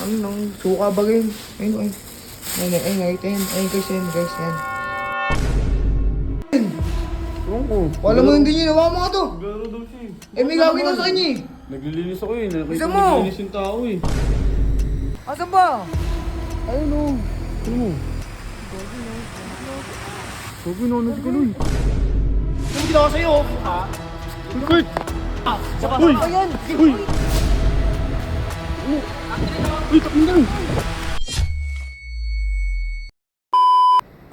ano nang suka bagay. Ayun, ayun. Ayun, ayun, ayun, ayun, ayun, guys, yan, guys. Ewan ko. Wala mo hindi niyo, nawa mo to. Garo daw siya eh. Eh, may gagawin daw sa kanya eh. Naglilinis ako eh. Ko mo. naglilinis yung tao eh. Asan ba? Ayun o. Ano mo? Sabi na, ano si Kaloy? Yung ginawa sa'yo, ha? Uy, Kurt! Ah, saka Uy! Ayan. Uy!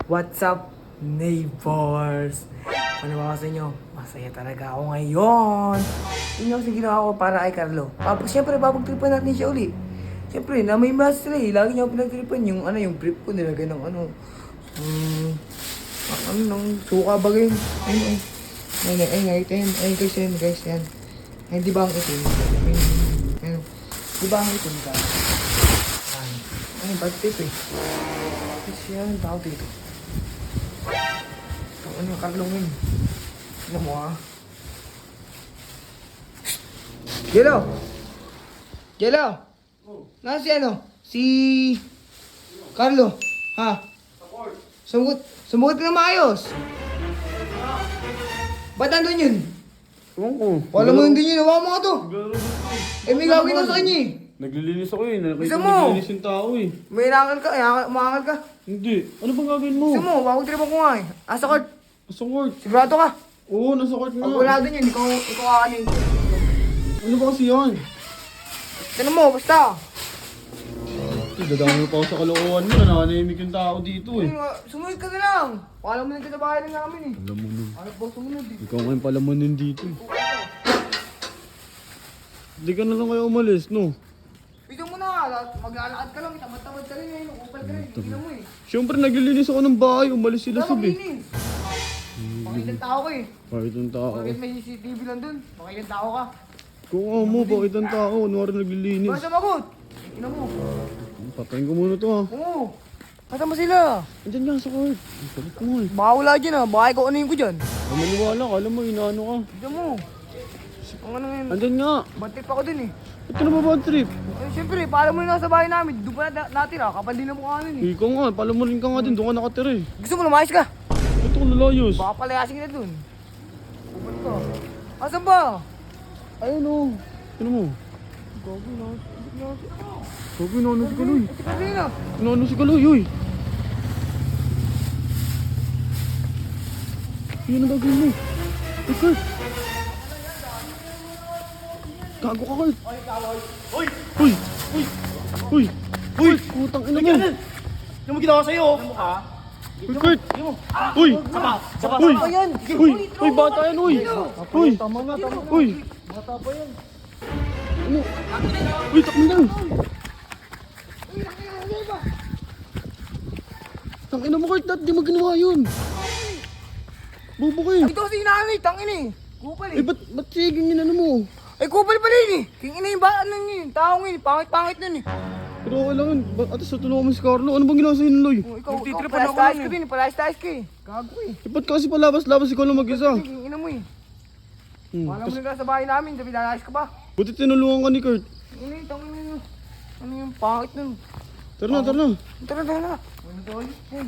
What's up, neighbors? Ano ba sa inyo? Masaya talaga ako ngayon. Yun yung ginawa ko para kay Carlo. Tapos syempre, papagtripan natin siya uli. Syempre, na may master eh. Lagi niya pinagtripan yung ano, yung brief ko nilagay ng ano. Um, ano nang suka bagay. Ayun, ayun. Ayun, ayun, ayun, ayun, ayun, guys, yan, guys, yan. Ayun, di ba ang itim? Ayun. Di ba ang itim? Ayun, bad tip eh. Kasi yan, tao dito. Ang ano, Carlong yun. Ano mo ah? Jello! Jello! Nasa si ano? Si... Carlo. Ha? Sumugot. Sumugot ka na maayos. Ba't nandun yun? Ewan ko. Wala mo yun. Nawa mo nga to. Eh. May gagawin daw sa kanya eh. Naglilinis ako eh. Nakita Bisa ko mo. naglilinis yung tao eh. May inangal ka. Eh, umangal ka. Hindi. Ano bang gagawin mo? Gusto mo, mapagtripan ko nga eh. Asa court. Nasa court. Sigurado ka. Oo, nasa court na. Pag wala dun yun, ikaw, ikaw kakanin ko. Ano ba kasi yan? Tignan mo, basta. Dadami pa ako sa kalokohan mo. Nananahimik yung tao dito eh. Ay, Sumunod ka na lang. Paalam mo lang ka sa bahay lang namin eh. Alam mo nun. Ano ba sumunod eh? Ikaw ngayon pala mo nun dito eh. Hindi ka na lang kayo umalis, no? Mo maglalakad ka lang, tamad-tamad ka rin ngayon, upal ka rin, tignan mo eh. Siyempre, naglilinis ako ng bahay. Umalis sila sabi. linis. Pakilang tao ka eh. Bakit ang tao? Bakit may CCTV lang dun? Pakilang tao ka. Kung ako mo, bakit ang tao? Kunwari naglilinis. Basta magot. Tignan mo. Patayin ko muna to ha. Oo. Kasama sila. Andyan nga sa court. Ang salit ko nga eh. Baka wala dyan ah, baka ikaw ano ko dyan. Ay, maniwala ka. Alam mo, inaano ka. Tignan mo. Ang ano ngayon, Andyan nga. batip ako dun eh. Ba't ka na ba bad trip? Eh, siyempre, paalam mo na nasa bahay namin, doon pa na natira, kapal din ang mukha nun eh. Ikaw nga, pala mo rin ka nga din. Doon ka nakatira eh. Gusto mo lumayas ka? Ba't ako lalayos? Baka palayasin kita dun. Upal ka. Asan ba? Ayun o. Ano mo? Gago na. Sabi na ano si Kaloy. Na. Ano ano si Kaloy, uy. Yan ang gagawin mo. Kurt. Gago ka, Kurt. Uy! Uy! Uy! Uy! Uy! Putang ina mo! Yung mo ginawa sa'yo, ha? Uy, Kurt! Uy! Sapa! Sapa! Uy! Uy! Uy, bata yan, uy! Uy! Tama na, tama na. Uy! Bata pa yan. Ano? Uy, takbo na! Tang ina mo, Kurt, dati di mo ginawa yun. Bobo ka eh. Ito kasi inaamit, tangin eh. Kupal Eh, eh. ba't, ba't sige yun ano mo? Ay, kupal pala yun eh. King ina yung ba, ano yun, tao yun, pangit-pangit nun eh. Pero okay lang yun. Ba- Ate, sa tulungan mo si Carlo. Ano bang ginawa sa'yo nun, Loy? Oh, ikaw, ikaw, Nagtitripan ako palayas-tayas nun ka eh. din, palayas-tayas ka eh. Gago eh. Eh, ba't kasi palabas-labas ikaw lang mag-isa? King ina mo eh. Hmm. Wala mo na sa bahay namin, sabi lalayas ka pa. Buti tinulungan ka ni Kurt. King ina yung tangin yun. Ano yung pangit nun. Tara na, tara na. Tara, tara na. Ano to? Ayun.